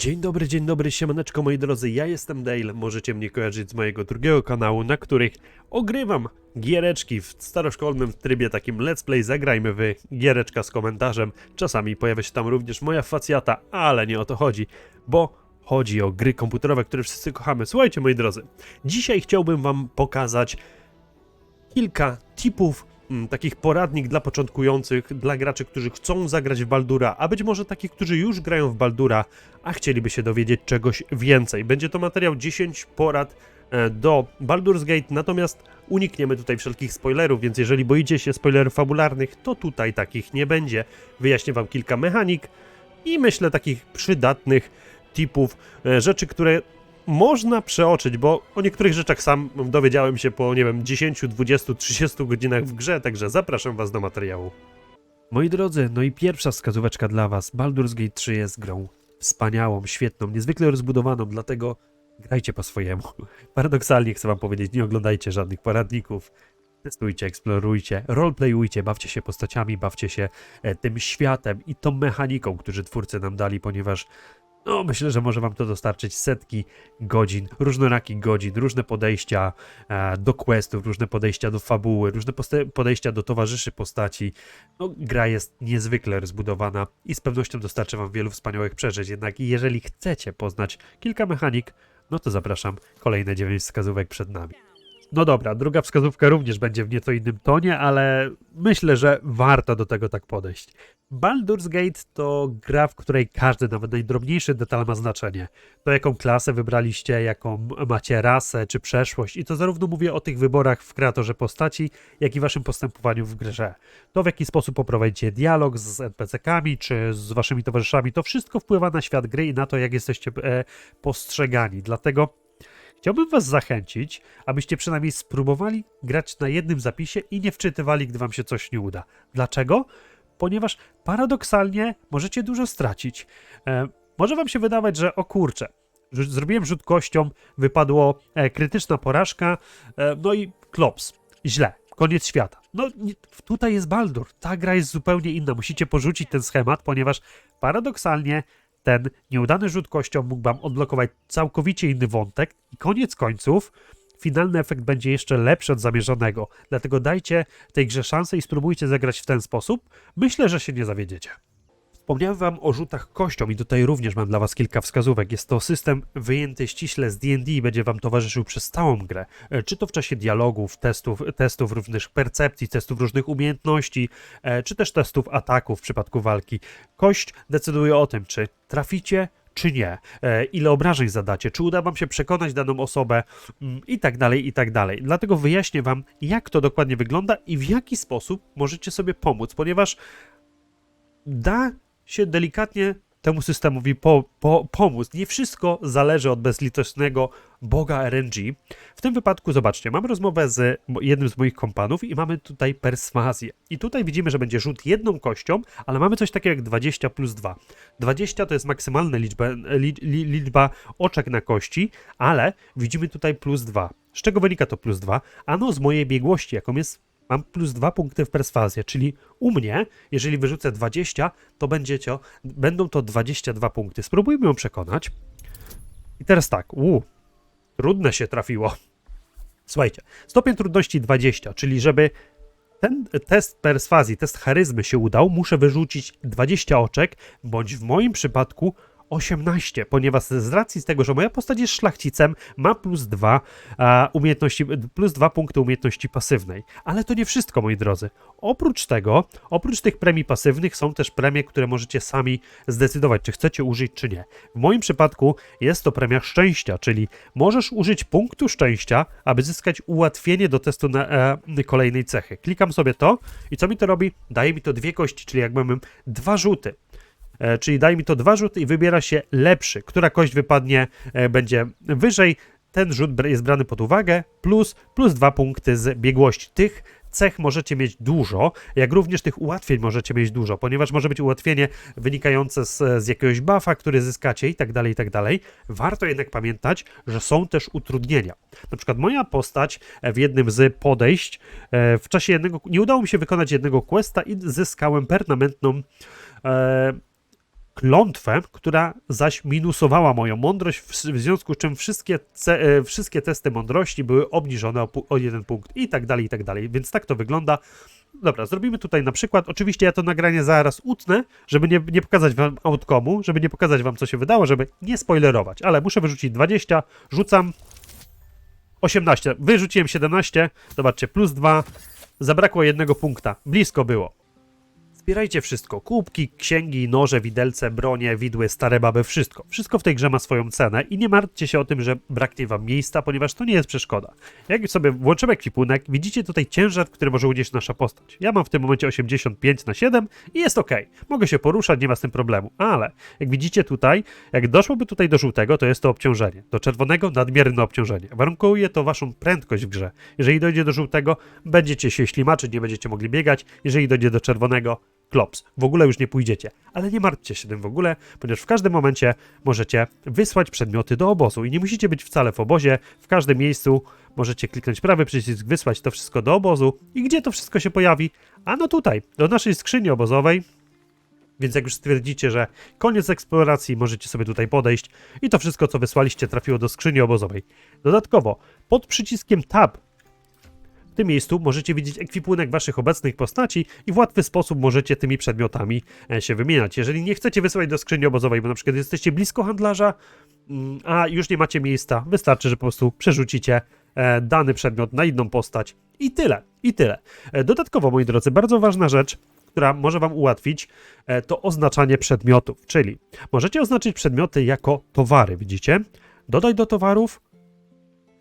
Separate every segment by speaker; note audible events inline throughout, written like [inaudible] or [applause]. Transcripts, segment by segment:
Speaker 1: Dzień dobry, dzień dobry, siemaneczko moi drodzy, ja jestem Dale, możecie mnie kojarzyć z mojego drugiego kanału, na których ogrywam giereczki w staroszkolnym trybie takim let's play, zagrajmy wy giereczka z komentarzem, czasami pojawia się tam również moja facjata, ale nie o to chodzi, bo chodzi o gry komputerowe, które wszyscy kochamy. Słuchajcie moi drodzy, dzisiaj chciałbym wam pokazać kilka tipów, takich poradnik dla początkujących, dla graczy, którzy chcą zagrać w Baldura, a być może takich, którzy już grają w Baldura, a chcieliby się dowiedzieć czegoś więcej. Będzie to materiał 10 porad e, do Baldur's Gate, natomiast unikniemy tutaj wszelkich spoilerów, więc jeżeli boicie się spoilerów fabularnych, to tutaj takich nie będzie. Wyjaśnię wam kilka mechanik i myślę takich przydatnych tipów, e, rzeczy, które można przeoczyć, bo o niektórych rzeczach sam dowiedziałem się po, nie wiem, 10, 20, 30 godzinach w grze, także zapraszam was do materiału. Moi drodzy, no i pierwsza wskazóweczka dla was. Baldur's Gate 3 jest grą wspaniałą, świetną, niezwykle rozbudowaną, dlatego grajcie po swojemu. [laughs] Paradoksalnie chcę wam powiedzieć, nie oglądajcie żadnych poradników. Testujcie, eksplorujcie, roleplayujcie, bawcie się postaciami, bawcie się e, tym światem i tą mechaniką, którzy twórcy nam dali, ponieważ no, myślę, że może wam to dostarczyć setki godzin, różnorakich godzin, różne podejścia e, do questów, różne podejścia do fabuły, różne podejścia do towarzyszy postaci. No, gra jest niezwykle rozbudowana i z pewnością dostarczy wam wielu wspaniałych przeżyć. Jednak jeżeli chcecie poznać kilka mechanik, no to zapraszam. Kolejne dziewięć wskazówek przed nami. No dobra, druga wskazówka również będzie w nieco innym tonie, ale myślę, że warto do tego tak podejść. Baldur's Gate to gra, w której każdy, nawet najdrobniejszy detal ma znaczenie. To jaką klasę wybraliście, jaką macie rasę czy przeszłość i to zarówno mówię o tych wyborach w kreatorze postaci, jak i waszym postępowaniu w grze. To w jaki sposób poprowadzicie dialog z NPC-kami czy z waszymi towarzyszami, to wszystko wpływa na świat gry i na to, jak jesteście e, postrzegani. Dlatego Chciałbym Was zachęcić, abyście przynajmniej spróbowali grać na jednym zapisie i nie wczytywali, gdy Wam się coś nie uda. Dlaczego? Ponieważ paradoksalnie możecie dużo stracić. E, może Wam się wydawać, że o kurczę, zrobiłem rzut kością, wypadło e, krytyczna porażka, e, no i klops. Źle. Koniec świata. No nie, tutaj jest Baldur. Ta gra jest zupełnie inna. Musicie porzucić ten schemat, ponieważ paradoksalnie ten nieudany rzut kością mógł wam odblokować całkowicie inny wątek i koniec końców finalny efekt będzie jeszcze lepszy od zamierzonego. Dlatego dajcie tej grze szansę i spróbujcie zagrać w ten sposób. Myślę, że się nie zawiedziecie. Wspomniałem wam o rzutach kością i tutaj również mam dla was kilka wskazówek. Jest to system wyjęty ściśle z D&D i będzie wam towarzyszył przez całą grę. E, Czy to w czasie dialogów, testów, testów różnych percepcji, testów różnych umiejętności, e, czy też testów ataków w przypadku walki. Kość decyduje o tym, czy traficie, czy nie, e, ile obrażeń zadacie, czy uda wam się przekonać daną osobę mm, i tak dalej, i tak dalej. Dlatego wyjaśnię wam, jak to dokładnie wygląda i w jaki sposób możecie sobie pomóc, ponieważ da się delikatnie temu systemowi po, po, pomóc. Nie wszystko zależy od bezlitosnego boga RNG. W tym wypadku, zobaczcie, mamy rozmowę z jednym z moich kompanów i mamy tutaj perswazję. I tutaj widzimy, że będzie rzut jedną kością, ale mamy coś takiego jak 20 plus 2. 20 to jest maksymalna liczba, li, li, liczba oczek na kości, ale widzimy tutaj plus 2. Z czego wynika to plus 2? Ano z mojej biegłości, jaką jest mam plus 2 punkty w perswazję, czyli u mnie, jeżeli wyrzucę 20, to będzie to, będą to 22 punkty. Spróbujmy ją przekonać. I teraz tak, u, trudne się trafiło. Słuchajcie, stopień trudności 20, czyli żeby ten test perswazji, test charyzmy się udał, muszę wyrzucić 20 oczek, bądź w moim przypadku 18, ponieważ z racji tego, że moja postać jest szlachcicem, ma plus 2 a, umiejętności, plus 2 punkty umiejętności pasywnej. Ale to nie wszystko, moi drodzy. Oprócz tego, oprócz tych premii pasywnych są też premie, które możecie sami zdecydować, czy chcecie użyć, czy nie. W moim przypadku jest to premia szczęścia, czyli możesz użyć punktu szczęścia, aby zyskać ułatwienie do testu na e, kolejnej cechy. Klikam sobie to i co mi to robi? Daje mi to dwie kości, czyli jak mamy dwa rzuty. E, czyli daj mi to dwa rzuty i wybiera się lepszy. Która kość wypadnie, e, będzie wyżej. Ten rzut jest brany pod uwagę, plus, plus dwa punkty z biegłości. Tych cech możecie mieć dużo, jak również tych ułatwień możecie mieć dużo, ponieważ może być ułatwienie wynikające z, z jakiegoś buffa, który zyskacie i tak dalej, i tak dalej. Warto jednak pamiętać, że są też utrudnienia. Na przykład moja postać e, w jednym z podejść w czasie jednego, nie udało mi się wykonać jednego questa i zyskałem permanentną klątwę, która zaś minusowała moją mądrość, w, związku z czym wszystkie, e, wszystkie testy mądrości były obniżone o, o jeden punkt i tak dalej, i tak dalej. Więc tak to wygląda. Dobra, zrobimy tutaj na przykład. Oczywiście ja to nagranie zaraz utnę, żeby nie, nie pokazać wam outcome'u, żeby nie pokazać wam co się wydało, żeby nie spoilerować, ale muszę wyrzucić 20, rzucam 18, wyrzuciłem 17, zobaczcie, plus 2, zabrakło jednego punkta, blisko było. Zbierajcie wszystko, kubki, księgi, noże, widelce, bronie, widły, stare baby, wszystko. Wszystko w tej grze ma swoją cenę i nie martwcie się o tym, że braknie wam miejsca, ponieważ to nie jest przeszkoda. Jak sobie włączymy ekwipunek, widzicie tutaj ciężar, który może unieść nasza postać. Ja mam w tym momencie 85 na 7 i jest ok. Mogę się poruszać, nie ma z tym problemu, ale jak widzicie tutaj, jak doszłoby tutaj do żółtego, to jest to obciążenie. Do czerwonego nadmierne obciążenie. Warunkuje to waszą prędkość w grze. Jeżeli dojdzie do żółtego, będziecie się ślimaczyć, nie będziecie mogli biegać. Jeżeli dojdzie do czerwonego, klops. W ogóle już nie pójdziecie. Ale nie martwcie się tym w ogóle, ponieważ w każdym momencie możecie wysłać przedmioty do obozu i nie musicie być wcale w obozie. W każdym miejscu możecie kliknąć prawy przycisk, wysłać to wszystko do obozu. I gdzie to wszystko się pojawi? A no tutaj, do naszej skrzyni obozowej. Więc jak już stwierdzicie, że koniec eksploracji, możecie sobie tutaj podejść i to wszystko, co wysłaliście, trafiło do skrzyni obozowej. Dodatkowo, pod przyciskiem Tab tym miejscu możecie widzieć ekwipunek waszych obecnych postaci i w łatwy sposób możecie tymi przedmiotami e, się wymieniać. Jeżeli nie chcecie wysłać do skrzyni obozowej, bo na przykład jesteście blisko handlarza, mm, a już nie macie miejsca, wystarczy, że po prostu przerzucicie e, dany przedmiot na inną postać i tyle, i tyle. E, Dodatkowo, moi drodzy, bardzo ważna rzecz, która może wam ułatwić, to oznaczanie przedmiotów, czyli możecie oznaczyć przedmioty jako towary, widzicie? Dodaj do towarów,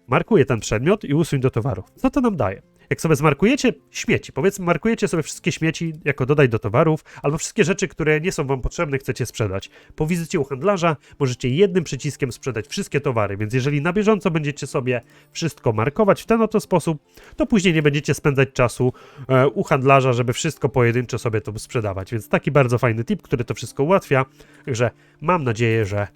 Speaker 1: markuję ten przedmiot i usuń do towarów. Co to nam daje? Jak sobie zmarkujecie śmieci, powiedzmy, markujecie sobie wszystkie śmieci jako dodaj do towarów, albo wszystkie rzeczy, które nie są wam potrzebne, chcecie sprzedać. Po wizycie u handlarza możecie jednym przyciskiem sprzedać wszystkie towary, więc jeżeli na bieżąco będziecie sobie wszystko markować w ten oto sposób, to później nie będziecie spędzać czasu e, u handlarza, żeby wszystko pojedynczo sobie to sprzedawać. Więc taki bardzo fajny tip, który to wszystko ułatwia. Także mam nadzieję, że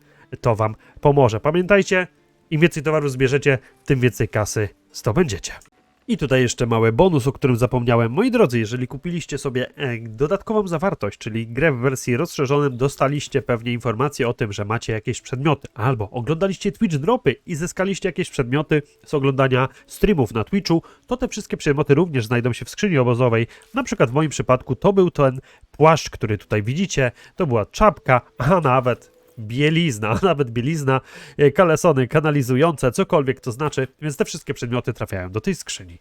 Speaker 1: to wam pomoże. Pamiętajcie, im więcej towaru zbierzecie, tym więcej kasy zdobędziecie. I tutaj jeszcze mały bonus, o którym zapomniałem. Moi drodzy, jeżeli kupiliście sobie e, dodatkową zawartość, czyli grę w wersji rozszerzonym, dostaliście pewnie informację o tym, że macie jakieś przedmioty, albo oglądaliście Twitch dropy i zyskaliście jakieś przedmioty z oglądania streamów na Twitchu, to te wszystkie przedmioty również znajdą się w skrzyni obozowej. Na przykład w moim przypadku to był ten płaszcz, który tutaj widzicie, to była czapka, a nawet bielizna, [laughs] nawet bielizna, e, kalesony kanalizujące, cokolwiek to znaczy, więc te wszystkie przedmioty trafiają do tej skrzyni.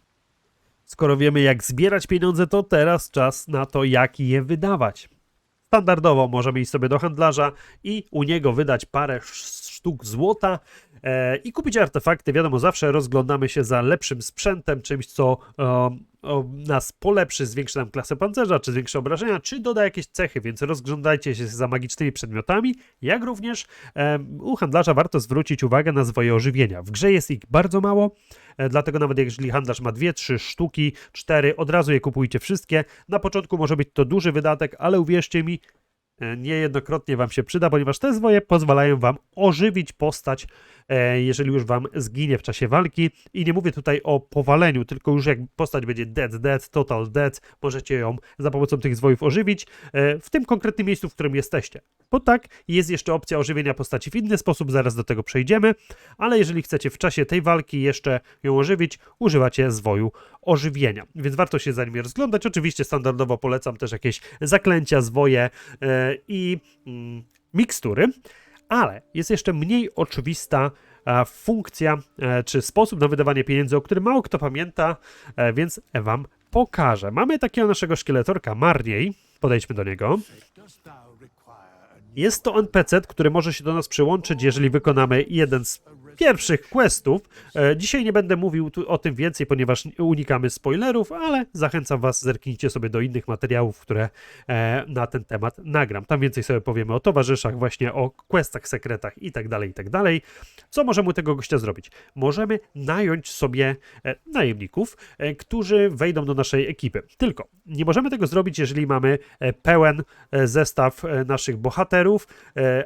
Speaker 1: Skoro wiemy jak zbierać pieniądze, to teraz czas na to jak je wydawać. Standardowo możemy iść sobie do handlarza i u niego wydać parę sz- sztuk złota i kupić artefakty. Wiadomo, zawsze rozglądamy się za lepszym sprzętem, czymś co e, nas polepszy, zwiększy nam klasę pancerza, czy zwiększy obrażenia, czy doda jakieś cechy, więc rozglądajcie się za magicznymi przedmiotami, jak również e, u handlarza warto zwrócić uwagę na zwoje ożywienia. W grze jest ich bardzo mało, e, dlatego nawet jeżeli handlarz ma dwie, trzy sztuki, cztery, od razu je kupujcie wszystkie. Na początku może być to duży wydatek, ale uwierzcie mi, e, niejednokrotnie Wam się przyda, ponieważ te zwoje pozwalają Wam ożywić postać, e, jeżeli już Wam zginie w czasie walki. I nie mówię tutaj o powaleniu, tylko już jak postać będzie dead, dead, total dead, możecie ją za pomocą tych zwojów ożywić e, w tym konkretnym miejscu, w którym jesteście. Bo tak, jest jeszcze opcja ożywienia postaci w inny sposób, zaraz do tego przejdziemy, ale jeżeli chcecie w czasie tej walki jeszcze ją ożywić, używacie zwoju ożywienia. Więc warto się za nimi rozglądać. Oczywiście standardowo polecam też jakieś zaklęcia, zwoje e, i mm, mikstury, ale jest jeszcze mniej oczywista e, funkcja e, czy sposób na wydawanie pieniędzy, o którym mało kto pamięta, e, więc wam pokażę. Mamy takiego naszego szkieletorka Marniej. Podejdźmy do niego. Jest to NPC, który może się do nas przyłączyć, jeżeli wykonamy jeden z pierwszych questów. E, Dzisiaj nie będę mówił tu o tym więcej, ponieważ unikamy spoilerów, ale zachęcam Was, zerknijcie sobie do innych materiałów, które e, na ten temat nagram. Tam więcej sobie powiemy o towarzyszach, właśnie o questach, sekretach i tak dalej, i tak dalej. Co możemy u tego gościa zrobić? Możemy nająć sobie e, najemników, którzy wejdą do naszej ekipy. Tylko nie możemy tego zrobić, jeżeli mamy pełen zestaw naszych bohaterów,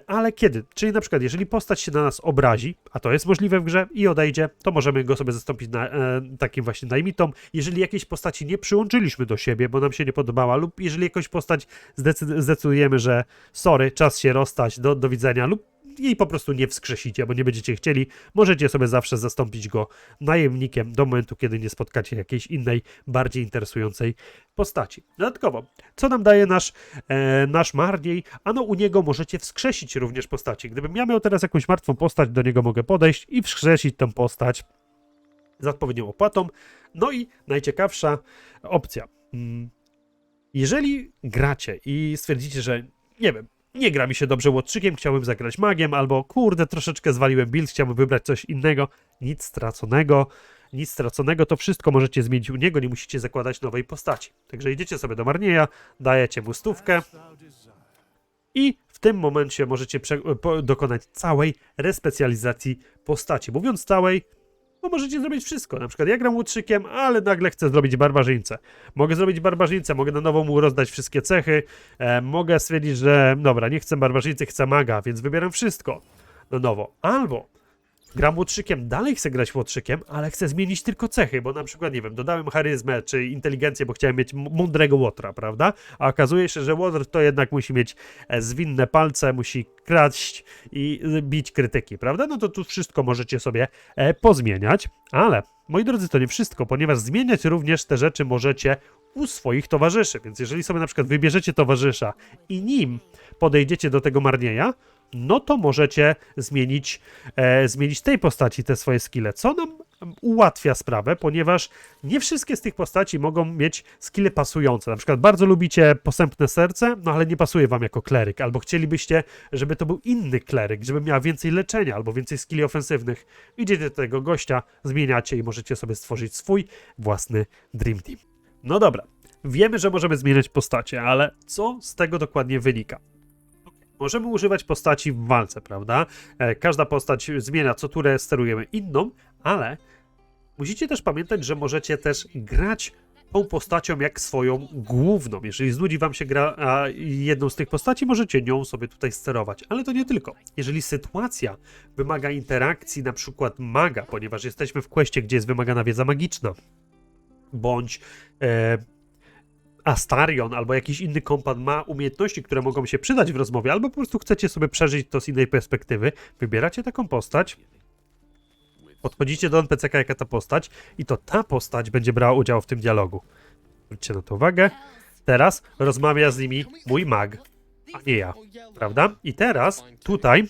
Speaker 1: ale kiedy? Czyli na przykład, jeżeli postać się na nas obrazi, a to jest możliwe w grze i odejdzie, to możemy go sobie zastąpić na, e, takim właśnie najmitą. Jeżeli jakiejś postaci nie przyłączyliśmy do siebie, bo nam się nie podobała, lub jeżeli jakąś postać zdecyd- zdecydujemy, że sorry, czas się rozstać, do, do widzenia, lub jej po prostu nie wskrzesicie, bo nie będziecie chcieli, możecie sobie zawsze zastąpić go najemnikiem do momentu, kiedy nie spotkacie jakiejś innej, bardziej interesującej postaci. Dodatkowo, co nam daje nasz, e, nasz Marniej? Ano u niego możecie wskrzesić również postaci. Gdybym ja miał teraz jakąś martwą postać, do niego mogę podejść i wskrzesić tę postać z odpowiednią opłatą. No i najciekawsza opcja. Mm, Jeżeli gracie i stwierdzicie, że nie wiem, nie gra mi się dobrze łotrzykiem, chciałbym zagrać magiem, albo kurde, troszeczkę zwaliłem build, chciałbym wybrać coś innego, nic straconego, nic straconego, to wszystko możecie zmienić u niego, nie musicie zakładać nowej postaci. Także idziecie sobie do Marnieja, dajecie mu stówkę i w tym momencie możecie dokonać całej respecjalizacji postaci. Mówiąc całej, bo możecie zrobić wszystko. Na przykład ja gram łutrzykiem, ale nagle chcę zrobić barbarzyńcę. Mogę zrobić barbarzyńcę, mogę na nowo mu rozdać wszystkie cechy, e, mogę stwierdzić, że dobra, nie chcę barbarzyńcy, chcę maga, więc wybieram wszystko na nowo. Albo gram łotrzykiem, dalej chcę grać łotrzykiem, ale chcę zmienić tylko cechy, bo na przykład, nie wiem, dodałem charyzmę czy inteligencję, bo chciałem mieć mądrego łotra, prawda? A okazuje się, że łotr to jednak musi mieć e, zwinne palce, musi kraść i y, bić krytyki, prawda? No to tu wszystko możecie sobie e, pozmieniać, ale moi drodzy, to nie wszystko, ponieważ zmieniać również te rzeczy możecie u swoich towarzyszy, więc jeżeli sobie na przykład wybierzecie towarzysza i nim podejdziecie do tego marnieja, no to możecie zmienić, e, zmienić tej postaci te swoje skille, co nam ułatwia sprawę, ponieważ nie wszystkie z tych postaci mogą mieć skille pasujące. Na przykład bardzo lubicie posępne serce, no ale nie pasuje wam jako kleryk, albo chcielibyście, żeby to był inny kleryk, żeby miała więcej leczenia albo więcej skilli ofensywnych. Idziecie do tego gościa, zmieniacie i możecie sobie stworzyć swój własny Dream Team. No dobra, wiemy, że możemy zmieniać postacie, ale co z tego dokładnie wynika? Możemy używać postaci w walce, prawda? E, Każda postać zmienia co turę, sterujemy inną, ale musicie też pamiętać, że możecie też grać tą postacią jak swoją główną. Jeżeli znudzi wam się gra a jedną z tych postaci, możecie nią sobie tutaj sterować. Ale to nie tylko. Jeżeli sytuacja wymaga interakcji, na przykład maga, ponieważ jesteśmy w questie, gdzie jest wymagana wiedza magiczna, bądź e, Astarion albo jakiś inny kompan ma umiejętności, które mogą się przydać w rozmowie, albo po prostu chcecie sobie przeżyć to z innej perspektywy, wybieracie taką postać, podchodzicie do NPC-ka jaka ta postać i to ta postać będzie brała udział w tym dialogu. Zwróćcie na to uwagę. Teraz rozmawia z nimi mój mag, a nie ja, prawda? I teraz tutaj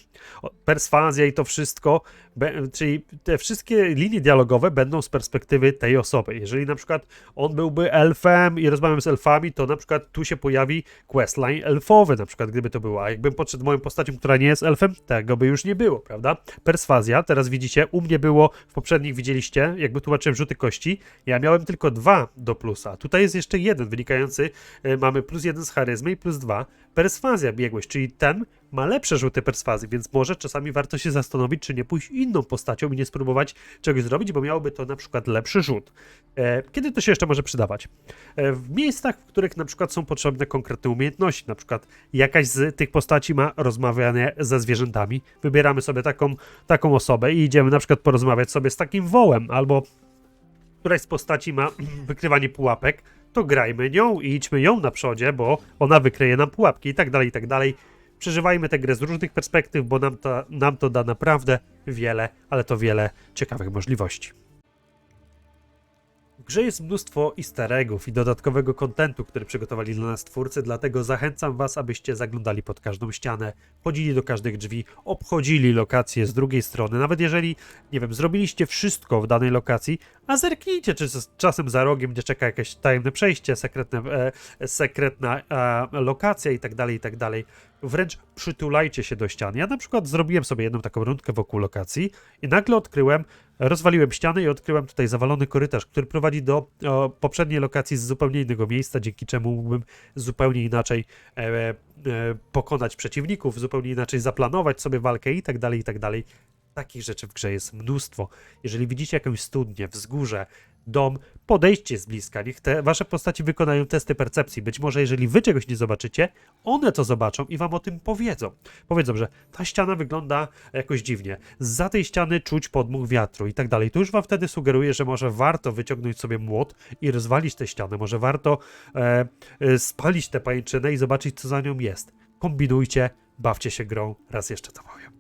Speaker 1: perswazja i to wszystko, be, czyli te wszystkie linie dialogowe będą z perspektywy tej osoby. Jeżeli na przykład on byłby elfem i rozmawiam z elfami, to na przykład tu się pojawi questline elfowy, na przykład gdyby to było. A jakbym podszedł moją postacią, która nie jest elfem, tego by już nie było, prawda? Perswazja, teraz widzicie, u mnie było, w poprzednich widzieliście, jakby tłumaczyłem rzuty kości, ja miałem tylko dwa do plusa. Tutaj jest jeszcze jeden wynikający, y, mamy plus jeden z charyzmy i plus dwa perswazja biegłość, czyli ten ma lepsze rzuty perswazji, więc może czasami warto się zastanowić, czy nie pójść inną postacią i nie spróbować czegoś zrobić, bo miałoby to na przykład lepszy rzut. E, kiedy to się jeszcze może przydawać? E, w miejscach, w których na przykład są potrzebne konkretne umiejętności, na przykład jakaś z tych postaci ma rozmawianie ze zwierzętami, wybieramy sobie taką, taką osobę i idziemy na przykład porozmawiać sobie z takim wołem, albo któraś z postaci ma [clears throat] wykrywanie pułapek, to grajmy nią i idźmy ją na przodzie, bo ona wykryje nam pułapki i tak dalej, i tak dalej. Przeżywajmy tę grę z różnych perspektyw, bo nam to, nam to da naprawdę wiele, ale to wiele ciekawych możliwości. Grze jest mnóstwo easter eggów i dodatkowego kontentu, który przygotowali dla nas twórcy, dlatego zachęcam was, abyście zaglądali pod każdą ścianę, chodzili do każdych drzwi, obchodzili lokacje z drugiej strony. Nawet jeżeli, nie wiem, zrobiliście wszystko w danej lokacji, a zerknijcie, czy czasem za rogiem gdzie czeka jakieś tajemne przejście, sekretne, e, sekretna e, lokacja i tak dalej, i tak. Wręcz przytulajcie się do ścian. Ja na przykład zrobiłem sobie jedną taką rundkę wokół lokacji i nagle odkryłem, rozwaliłem ścianę i odkryłem tutaj zawalony korytarz, który prowadzi do o, poprzedniej lokacji z zupełnie innego miejsca, dzięki czemu mógłbym zupełnie inaczej e, e, pokonać przeciwników, zupełnie inaczej zaplanować sobie walkę i tak dalej, i tak dalej. Takich rzeczy w grze jest mnóstwo. Jeżeli widzicie jakąś studnię, wzgórze, dom, podejdźcie z bliska, niech te wasze postaci wykonają testy percepcji. Być może jeżeli wy czegoś nie zobaczycie, one to zobaczą i wam o tym powiedzą. Powiedzą, że ta ściana wygląda jakoś dziwnie, za tej ściany czuć podmuch wiatru i tak dalej. To już wam wtedy sugeruje, że może warto wyciągnąć sobie młot i rozwalić tę ścianę, może warto e, e, spalić tę pajęczynę i zobaczyć, co za nią jest. Kombinujcie, bawcie się grą, raz jeszcze to powiem.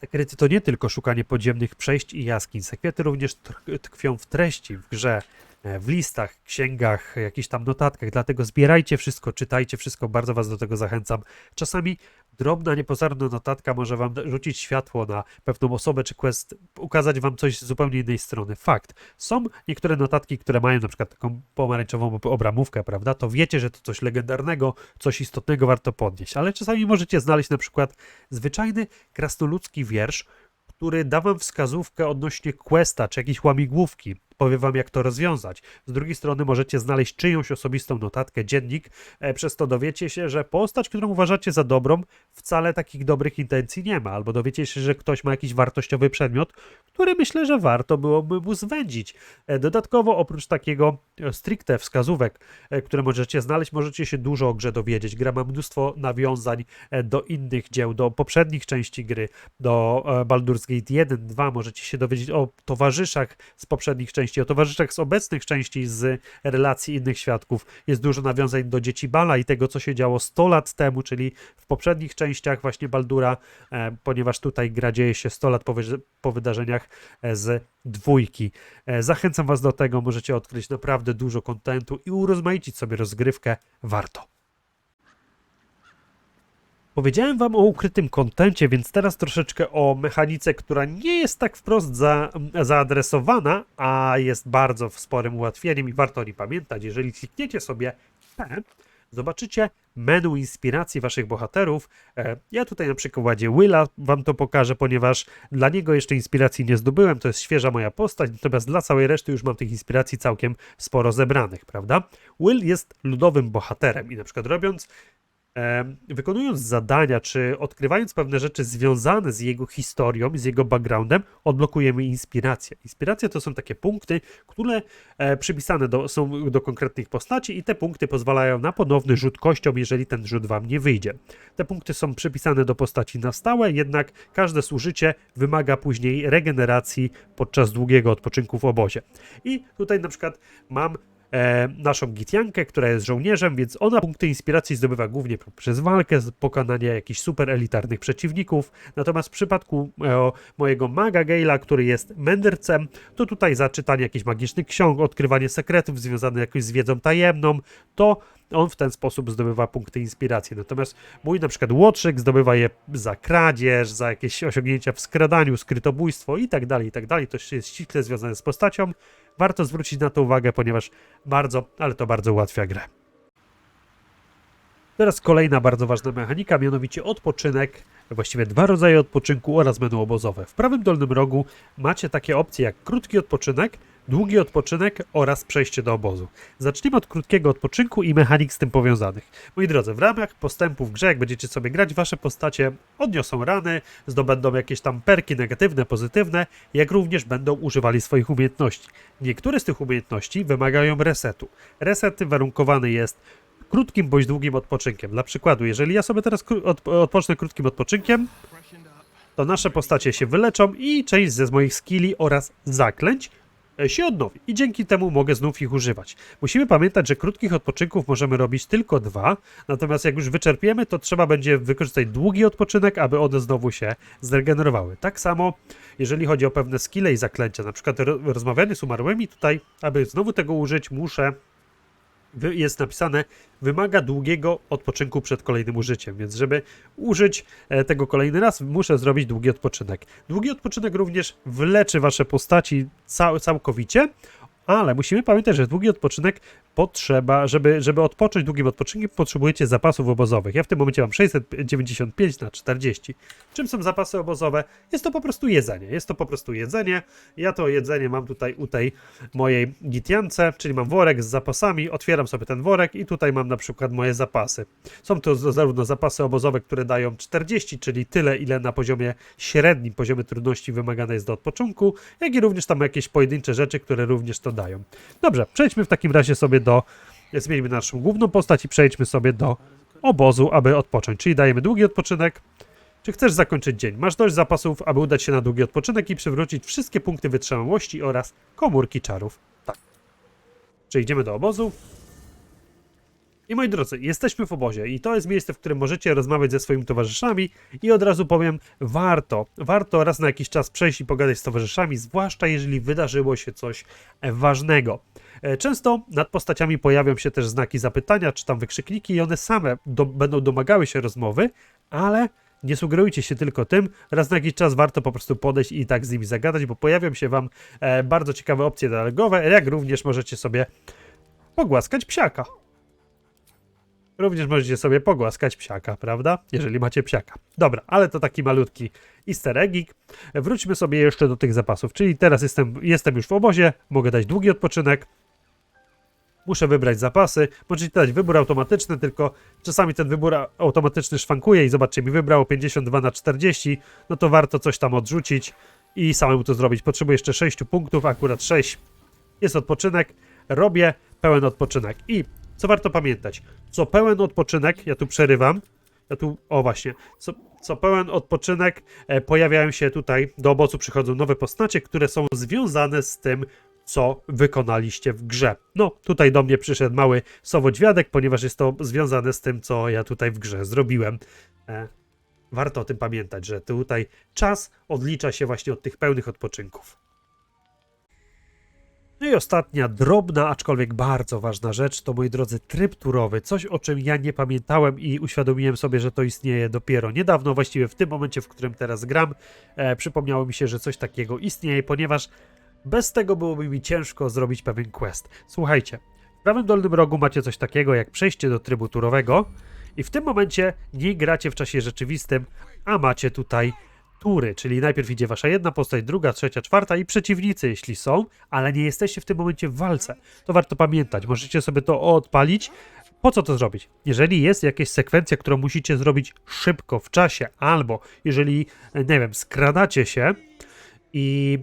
Speaker 1: Sekrety to nie tylko szukanie podziemnych przejść i jaskiń. Sekrety również tkwią w treści, w grze, e, w listach, księgach, jakichś tam notatkach. Dlatego zbierajcie wszystko, czytajcie wszystko. Bardzo Was do tego zachęcam. Czasami drobna, niepozorna notatka może Wam rzucić światło na pewną osobę czy quest, ukazać Wam coś z zupełnie innej strony. Fakt. Są niektóre notatki, które mają na przykład taką pomarańczową ob- obramówkę, prawda? To wiecie, że to coś legendarnego, coś istotnego warto podnieść. Ale czasami możecie znaleźć na przykład zwyczajny krasnoludzki wiersz, który da wam wskazówkę odnośnie questa czy jakiejś łamigłówki. Powie wam, jak to rozwiązać. Z drugiej strony możecie znaleźć czyjąś osobistą notatkę, dziennik, e, przez to dowiecie się, że postać, którą uważacie za dobrą, wcale takich dobrych intencji nie ma. Albo dowiecie się, że ktoś ma jakiś wartościowy przedmiot, który myślę, że warto byłoby mu zwędzić. E, Dodatkowo, oprócz takiego e, stricte wskazówek, które możecie znaleźć, możecie się dużo o grze dowiedzieć. Gra ma mnóstwo nawiązań do innych dzieł, do poprzednich części gry, do Baldur's Gate 1, 2. Możecie się dowiedzieć o towarzyszach z poprzednich części, o towarzyszach z obecnych części z relacji innych świadków. Jest dużo nawiązań do Dzieci Bala i tego, co się działo 100 lat temu, czyli w poprzednich częściach właśnie Baldura, e, ponieważ tutaj gra dzieje się 100 lat po, po wydarzeniach e, z dwójki. E, Zachęcam Was do tego, możecie odkryć naprawdę dużo kontentu i urozmaicić sobie rozgrywkę. Warto. Powiedziałem Wam o ukrytym kontencie, więc teraz troszeczkę o mechanice, która nie jest tak wprost za, zaadresowana, a jest bardzo sporym ułatwieniem i warto o niej pamiętać. Jeżeli klikniecie sobie P, zobaczycie menu inspiracji Waszych bohaterów. E, Ja tutaj na przykładzie Willa Wam to pokażę, ponieważ dla niego jeszcze inspiracji nie zdobyłem, to jest świeża moja postać, natomiast dla całej reszty już mam tych inspiracji całkiem sporo zebranych, prawda? Will jest ludowym bohaterem i na przykład robiąc wykonując zadania, czy odkrywając pewne rzeczy związane z jego historią, z jego backgroundem, odblokujemy inspirację. Inspiracje to są takie punkty, które e, przypisane do, są do konkretnych postaci i te punkty pozwalają na ponowny rzut kością, jeżeli ten rzut wam nie wyjdzie. Te punkty są przypisane do postaci na stałe, jednak każde zużycie wymaga później regeneracji podczas długiego odpoczynku w obozie. I tutaj na przykład mam e, naszą Gitiankę, która jest żołnierzem, więc ona punkty inspiracji zdobywa głównie poprzez walkę, pokonanie jakichś super elitarnych przeciwników. Natomiast w przypadku e, mojego maga Gale'a, który jest mędrcem, to tutaj za czytanie jakichś magicznych ksiąg, odkrywanie sekretów związanych jakoś z wiedzą tajemną, to on w ten sposób zdobywa punkty inspiracji. Natomiast mój na przykład łotrzyk zdobywa je za kradzież, za jakieś osiągnięcia w skradaniu, skrytobójstwo i tak dalej, i tak dalej. To jest ściśle związane z postacią. Warto zwrócić na to uwagę, ponieważ bardzo, ale to bardzo ułatwia grę. Teraz kolejna bardzo ważna mechanika, mianowicie odpoczynek, właściwie dwa rodzaje odpoczynku oraz menu obozowe. W prawym dolnym rogu macie takie opcje jak krótki odpoczynek, długi odpoczynek oraz przejście do obozu. Zacznijmy od krótkiego odpoczynku i mechanik z tym powiązanych. Moi drodzy, w ramach postępu w grze, jak będziecie sobie grać, wasze postacie odniosą rany, zdobędą jakieś tam perki negatywne, pozytywne, jak również będą używali swoich umiejętności. Niektóre z tych umiejętności wymagają resetu. Reset warunkowany jest krótkim bądź długim odpoczynkiem. Dla przykładu, jeżeli ja sobie teraz odpocznę krótkim odpoczynkiem, to nasze postacie się wyleczą i część ze moich skilli oraz zaklęć się odnowi i dzięki temu mogę znów ich używać. Musimy pamiętać, że krótkich odpoczynków możemy robić tylko dwa, natomiast jak już wyczerpiemy, to trzeba będzie wykorzystać długi odpoczynek, aby one znowu się zregenerowały. Tak samo, jeżeli chodzi o pewne skille i zaklęcia, na przykład ro- rozmawianie z umarłymi, tutaj, aby znowu tego użyć, muszę jest napisane, wymaga długiego odpoczynku przed kolejnym użyciem, więc żeby użyć e, tego kolejny raz, muszę zrobić długi odpoczynek. Długi odpoczynek również wyleczy wasze postaci cał, całkowicie, ale musimy pamiętać, że długi odpoczynek potrzeba, żeby, żeby odpocząć długim odpoczynkiem, potrzebujecie zapasów obozowych. Ja w tym momencie mam 695 na 40. Czym są zapasy obozowe? Jest to po prostu jedzenie. Jest to po prostu jedzenie. Ja to jedzenie mam tutaj u tej mojej gitiance, czyli mam worek z zapasami, otwieram sobie ten worek i tutaj mam na przykład moje zapasy. Są to zarówno zapasy obozowe, które dają 40, czyli tyle, ile na poziomie średnim, poziomie trudności wymagane jest do odpoczynku, jak i również tam jakieś pojedyncze rzeczy, które również to Dobrze, przejdźmy w takim razie sobie do, zmieńmy naszą główną postać i przejdźmy sobie do obozu, aby odpocząć. Czyli dajemy długi odpoczynek. Czy chcesz zakończyć dzień? Masz dość zapasów, aby udać się na długi odpoczynek i przywrócić wszystkie punkty wytrzymałości oraz komórki czarów. Tak. Czyli idziemy do obozu. I moi drodzy, jesteśmy w obozie i to jest miejsce, w którym możecie rozmawiać ze swoimi towarzyszami i od razu powiem, warto, warto raz na jakiś czas przejść i pogadać z towarzyszami, zwłaszcza jeżeli wydarzyło się coś e, ważnego. E, Często nad postaciami pojawią się też znaki zapytania, czy tam wykrzykniki i one same do, będą domagały się rozmowy, ale nie sugerujcie się tylko tym, raz na jakiś czas warto po prostu podejść i tak z nimi zagadać, bo pojawią się wam e, bardzo ciekawe opcje dialogowe, jak również możecie sobie pogłaskać psiaka. Również możecie sobie pogłaskać psiaka, prawda? Jeżeli macie psiaka. Dobra, ale to taki malutki easter eggik. Wróćmy sobie jeszcze do tych zapasów, czyli teraz jestem, jestem już w obozie, mogę dać długi odpoczynek, muszę wybrać zapasy. Możecie dać wybór automatyczny, tylko czasami ten wybór automatyczny szwankuje i zobaczcie, mi wybrało 52 na 40, no to warto coś tam odrzucić i samemu to zrobić. Potrzebuję jeszcze 6 punktów, akurat 6 jest odpoczynek, robię pełen odpoczynek. I co warto pamiętać, co pełen odpoczynek, ja tu przerywam, ja tu, o właśnie, co, co pełen odpoczynek e, pojawiają się tutaj, do obozu przychodzą nowe postacie, które są związane z tym, co wykonaliście w grze. No, tutaj do mnie przyszedł mały sowodźwiadek, ponieważ jest to związane z tym, co ja tutaj w grze zrobiłem. E, warto o tym pamiętać, że tutaj czas odlicza się właśnie od tych pełnych odpoczynków. No i ostatnia, drobna, aczkolwiek bardzo ważna rzecz, to moi drodzy, tryb turowy. Coś, o czym ja nie pamiętałem i uświadomiłem sobie, że to istnieje dopiero niedawno, właściwie w tym momencie, w którym teraz gram. E, przypomniało mi się, że coś takiego istnieje, ponieważ bez tego byłoby mi ciężko zrobić pewien quest. Słuchajcie, w prawym dolnym rogu macie coś takiego jak przejście do trybu turowego i w tym momencie nie gracie w czasie rzeczywistym, a macie tutaj tury, czyli najpierw idzie wasza jedna postać, druga, trzecia, czwarta i przeciwnicy, jeśli są, ale nie jesteście w tym momencie w walce. To warto pamiętać. Możecie sobie to odpalić. Po co to zrobić? Jeżeli jest jakaś sekwencja, którą musicie zrobić szybko, w czasie, albo jeżeli, nie wiem, skradacie się i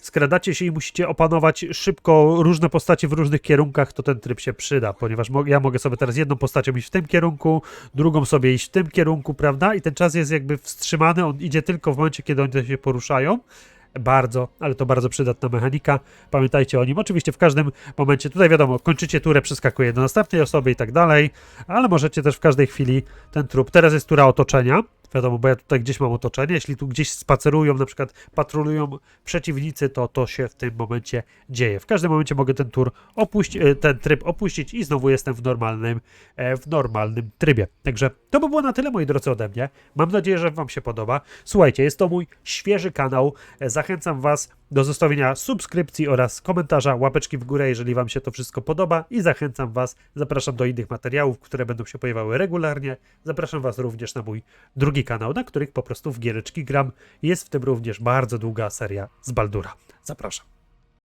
Speaker 1: skradacie się i musicie opanować szybko różne postacie w różnych kierunkach, to ten tryb się przyda, ponieważ mo- ja mogę sobie teraz jedną postacią iść w tym kierunku, drugą sobie iść w tym kierunku, prawda? I ten czas jest jakby wstrzymany, on idzie tylko w momencie, kiedy one się poruszają. Bardzo, ale to bardzo przydatna mechanika. Pamiętajcie o nim. Oczywiście w każdym momencie, tutaj wiadomo, kończycie turę, przeskakuje do następnej osoby i tak dalej, ale możecie też w każdej chwili ten trup. Teraz jest tura otoczenia. Wiadomo, bo ja tutaj gdzieś mam otoczenie. Jeśli tu gdzieś spacerują, na przykład patrolują przeciwnicy, to to się w tym momencie dzieje. W każdym momencie mogę ten tur opuścić, ten tryb opuścić i znowu jestem w normalnym, e, w normalnym trybie. Także to by było na tyle, moi drodzy, ode mnie. Mam nadzieję, że Wam się podoba. Słuchajcie, jest to mój świeży kanał. E, Zachęcam Was do zostawienia subskrypcji oraz komentarza, łapeczki w górę, jeżeli Wam się to wszystko podoba. I zachęcam Was, zapraszam do innych materiałów, które będą się pojawiały regularnie. Zapraszam Was również na mój drugi kanał, na których po prostu w giereczki gram. Jest w tym również bardzo długa seria z Baldura. Zapraszam.